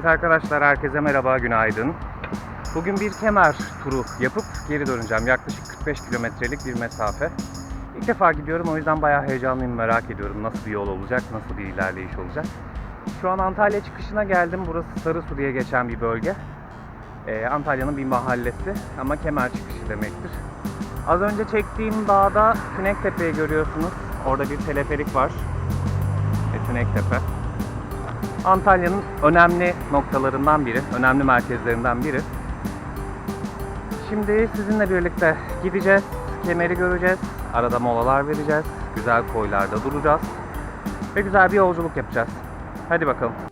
Evet arkadaşlar herkese merhaba, günaydın. Bugün bir kemer turu yapıp geri döneceğim. Yaklaşık 45 kilometrelik bir mesafe. İlk defa gidiyorum o yüzden bayağı heyecanlıyım, merak ediyorum nasıl bir yol olacak, nasıl bir ilerleyiş olacak. Şu an Antalya çıkışına geldim. Burası Sarısu diye geçen bir bölge. Ee, Antalya'nın bir mahallesi ama kemer çıkışı demektir. Az önce çektiğim dağda Tünektepe'yi görüyorsunuz. Orada bir teleferik var. E, Tünektepe. Antalya'nın önemli noktalarından biri, önemli merkezlerinden biri. Şimdi sizinle birlikte gideceğiz, kemeri göreceğiz, arada molalar vereceğiz, güzel koylarda duracağız ve güzel bir yolculuk yapacağız. Hadi bakalım.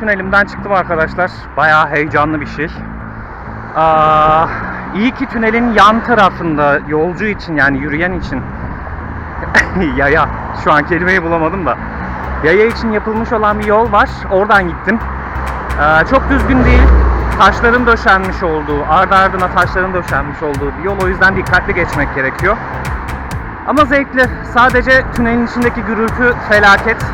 İlk tünelimden çıktım arkadaşlar. Bayağı heyecanlı bir şey. Aa, iyi ki tünelin yan tarafında yolcu için yani yürüyen için yaya şu an kelimeyi bulamadım da yaya için yapılmış olan bir yol var. Oradan gittim. Aa, çok düzgün değil. Taşların döşenmiş olduğu, ardı ardına taşların döşenmiş olduğu bir yol. O yüzden dikkatli geçmek gerekiyor. Ama zevkli. Sadece tünelin içindeki gürültü felaket.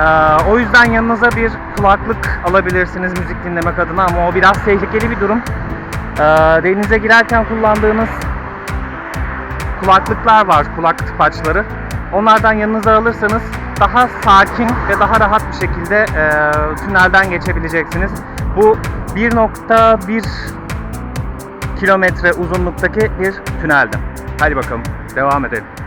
Ee, o yüzden yanınıza bir kulaklık alabilirsiniz müzik dinlemek adına ama o biraz tehlikeli bir durum. Ee, denize girerken kullandığınız kulaklıklar var, kulak tıpaçları. Onlardan yanınıza alırsanız daha sakin ve daha rahat bir şekilde e, tünelden geçebileceksiniz. Bu 1.1 kilometre uzunluktaki bir tüneldi. Hadi bakalım devam edelim.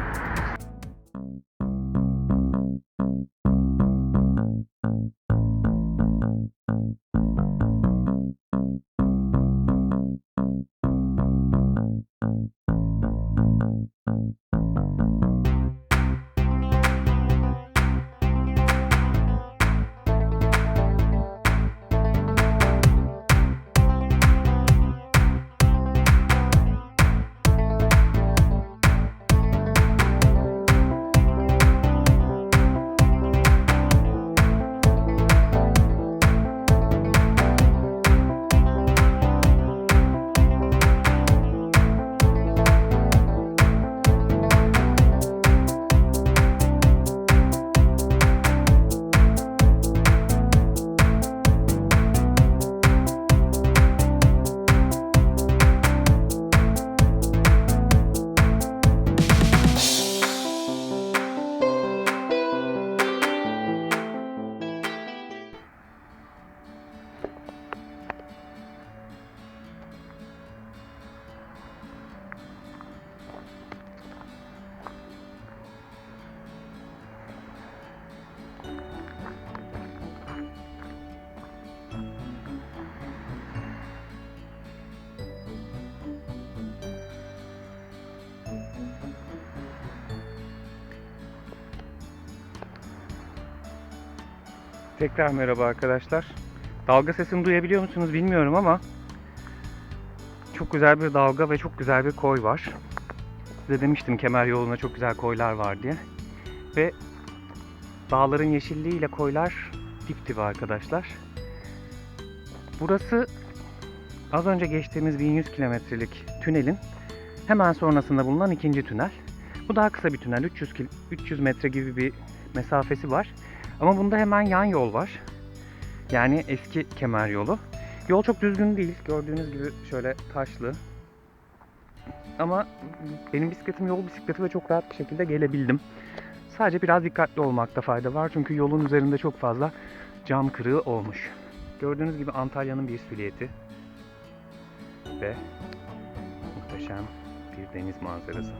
Tekrar merhaba arkadaşlar. Dalga sesini duyabiliyor musunuz bilmiyorum ama çok güzel bir dalga ve çok güzel bir koy var. Size demiştim kemer yoluna çok güzel koylar var diye. Ve dağların yeşilliğiyle koylar dip dibe arkadaşlar. Burası az önce geçtiğimiz 1100 kilometrelik tünelin hemen sonrasında bulunan ikinci tünel. Bu daha kısa bir tünel. 300, kil- 300 metre gibi bir mesafesi var. Ama bunda hemen yan yol var. Yani eski kemer yolu. Yol çok düzgün değil. Gördüğünüz gibi şöyle taşlı. Ama benim bisikletim yol bisikleti ve çok rahat bir şekilde gelebildim. Sadece biraz dikkatli olmakta fayda var. Çünkü yolun üzerinde çok fazla cam kırığı olmuş. Gördüğünüz gibi Antalya'nın bir silüeti. Ve muhteşem bir deniz manzarası.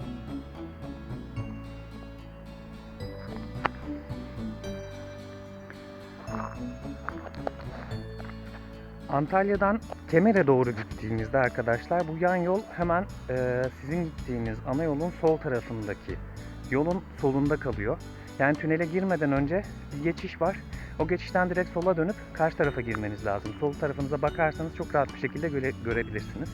Antalya'dan Kemer'e doğru gittiğimizde arkadaşlar bu yan yol hemen e, sizin gittiğiniz ana yolun sol tarafındaki yolun solunda kalıyor. Yani tünele girmeden önce bir geçiş var. O geçişten direkt sola dönüp karşı tarafa girmeniz lazım. Sol tarafınıza bakarsanız çok rahat bir şekilde göre- görebilirsiniz.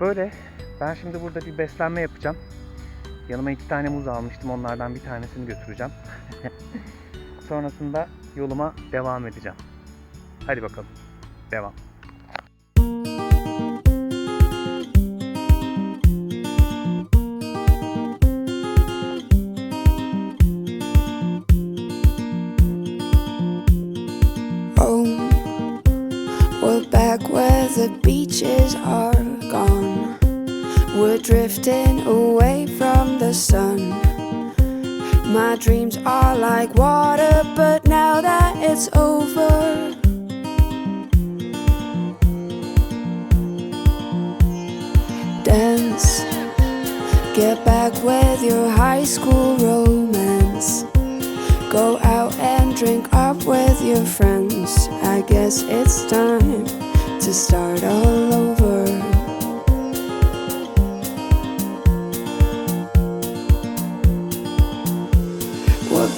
Böyle ben şimdi burada bir beslenme yapacağım. Yanıma iki tane muz almıştım. Onlardan bir tanesini götüreceğim. Sonrasında yoluma devam edeceğim. Hadi bakalım. Devam. where the beaches are gone. We're drifting away from the sun. My dreams are like water, but now that it's over. Dance, get back with your high school romance. Go out and drink up with your friends. I guess it's time to start all over.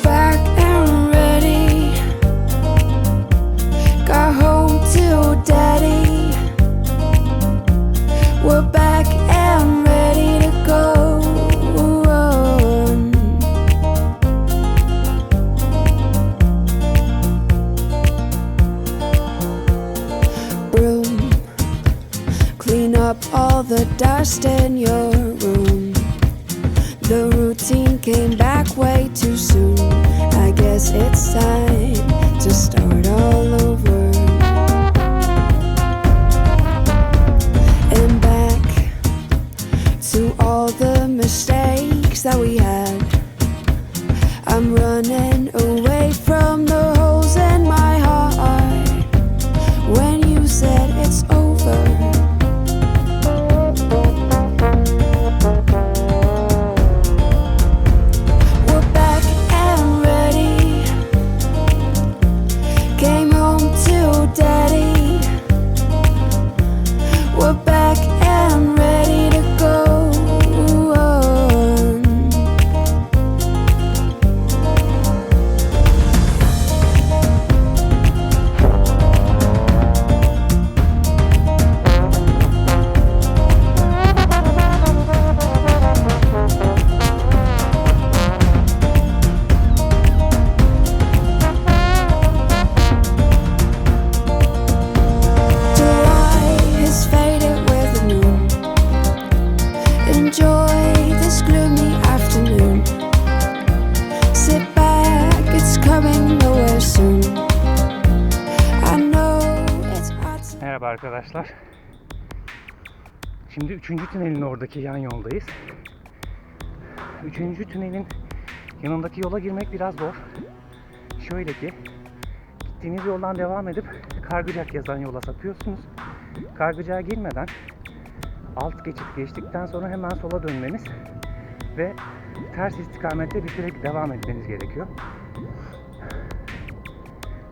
Back arkadaşlar. Şimdi üçüncü tünelin oradaki yan yoldayız. Üçüncü tünelin yanındaki yola girmek biraz zor. Şöyle ki gittiğiniz yoldan devam edip Kargıcak yazan yola sapıyorsunuz. Kargıcak'a girmeden alt geçit geçtikten sonra hemen sola dönmeniz ve ters istikamette bitirerek devam etmeniz gerekiyor.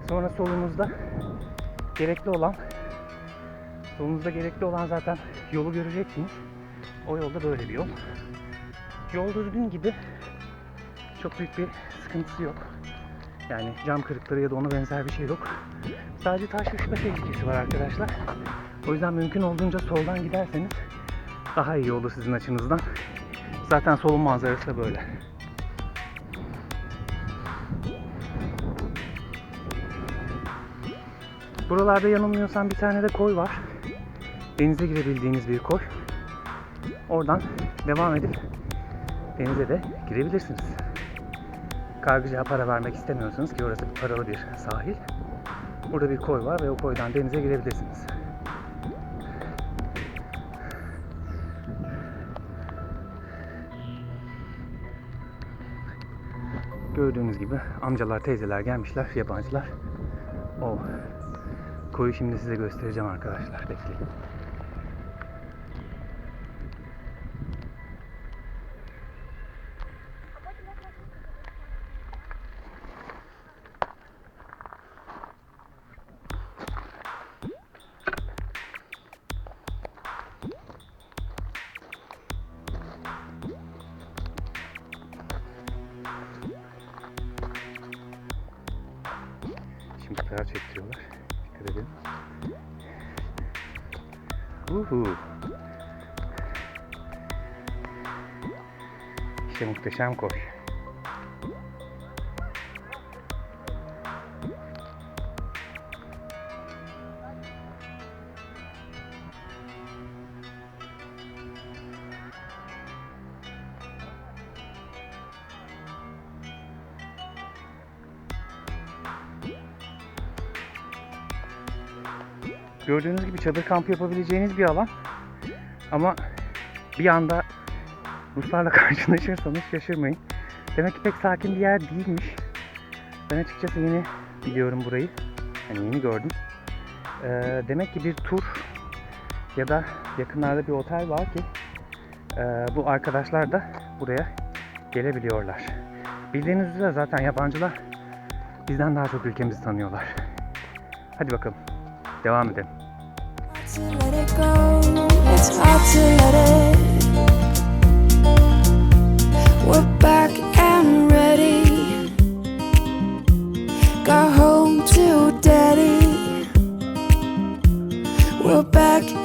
Sonra solunuzda gerekli olan solunuzda gerekli olan zaten yolu göreceksiniz. O yolda böyle bir yol. Yol düzgün gibi çok büyük bir sıkıntısı yok. Yani cam kırıkları ya da ona benzer bir şey yok. Sadece taş düşme tehlikesi var arkadaşlar. O yüzden mümkün olduğunca soldan giderseniz daha iyi olur sizin açınızdan. Zaten solun manzarası da böyle. Buralarda yanılmıyorsam bir tane de koy var. Denize girebildiğiniz bir koy. Oradan devam edip denize de girebilirsiniz. Kargıcığa para vermek istemiyorsanız ki orası bir paralı bir sahil. Burada bir koy var ve o koydan denize girebilirsiniz. Gördüğünüz gibi amcalar, teyzeler gelmişler, yabancılar. O koyu şimdi size göstereceğim arkadaşlar. Bekleyin. Uhu. İşte muhteşem koy. Gördüğünüz gibi çadır kampı yapabileceğiniz bir alan. Ama bir anda Ruslarla karşılaşırsanız şaşırmayın. Demek ki pek sakin bir yer değilmiş. Ben açıkçası yeni biliyorum burayı. Hani yeni gördüm. Ee, demek ki bir tur ya da yakınlarda bir otel var ki e, bu arkadaşlar da buraya gelebiliyorlar. Bildiğiniz üzere zaten yabancılar bizden daha çok ülkemizi tanıyorlar. Hadi bakalım. Devam. We're back and ready. Got home to daddy. We're back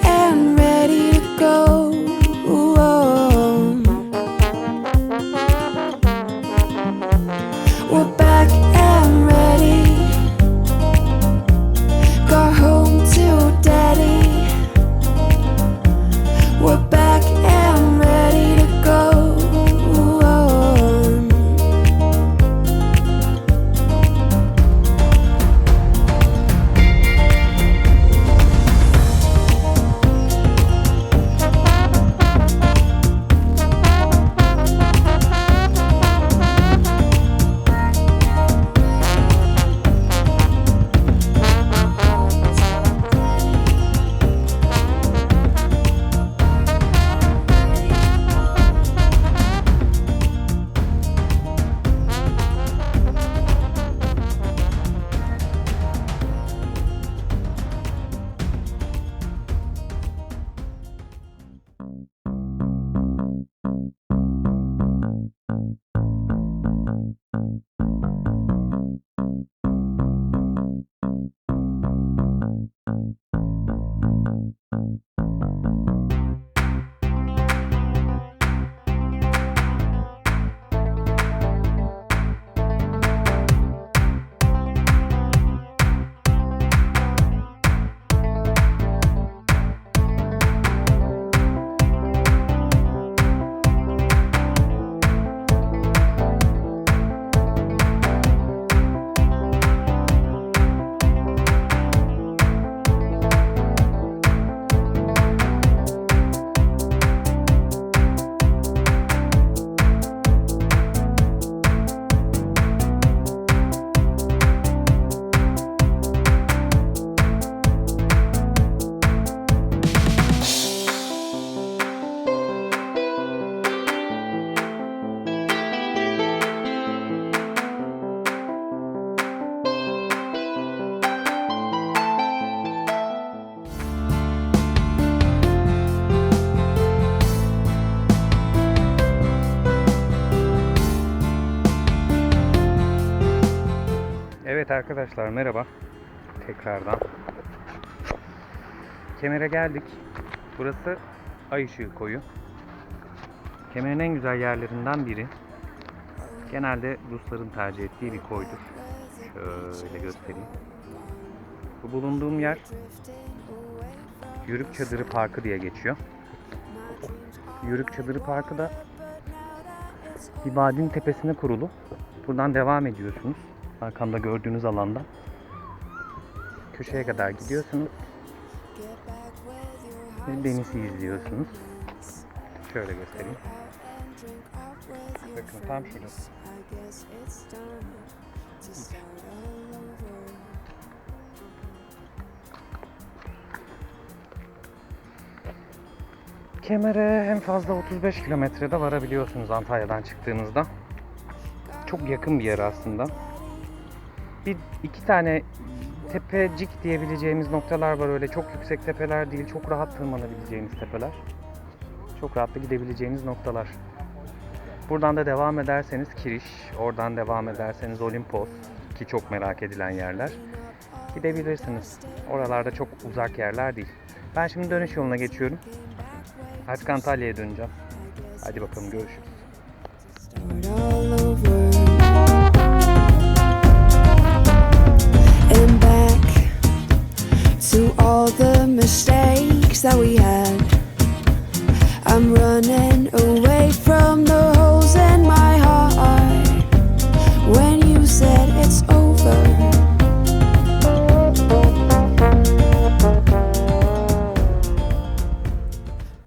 arkadaşlar merhaba. Tekrardan. Kemer'e geldik. Burası Ay Işığı Koyu. Kemer'in en güzel yerlerinden biri. Genelde Rusların tercih ettiği bir koydur. Şöyle göstereyim. Bu bulunduğum yer Yörük Çadırı Parkı diye geçiyor. Yörük Çadırı Parkı da bir vadinin tepesine kurulu. Buradan devam ediyorsunuz. Arkamda gördüğünüz alanda. Köşeye kadar gidiyorsunuz. Ve denizi izliyorsunuz. Şöyle göstereyim. Bakın tam şurası. Kemer'e en fazla 35 kilometrede varabiliyorsunuz Antalya'dan çıktığınızda. Çok yakın bir yer aslında. Bir iki tane tepecik diyebileceğimiz noktalar var öyle çok yüksek tepeler değil, çok rahat tırmanabileceğiniz tepeler. Çok rahatla gidebileceğiniz noktalar. Buradan da devam ederseniz Kiriş, oradan devam ederseniz Olimpos ki çok merak edilen yerler. Gidebilirsiniz. Oralarda çok uzak yerler değil. Ben şimdi dönüş yoluna geçiyorum. Artık Antalya'ya döneceğim. Hadi bakalım görüşürüz. all the mistakes that we had. I'm running away from the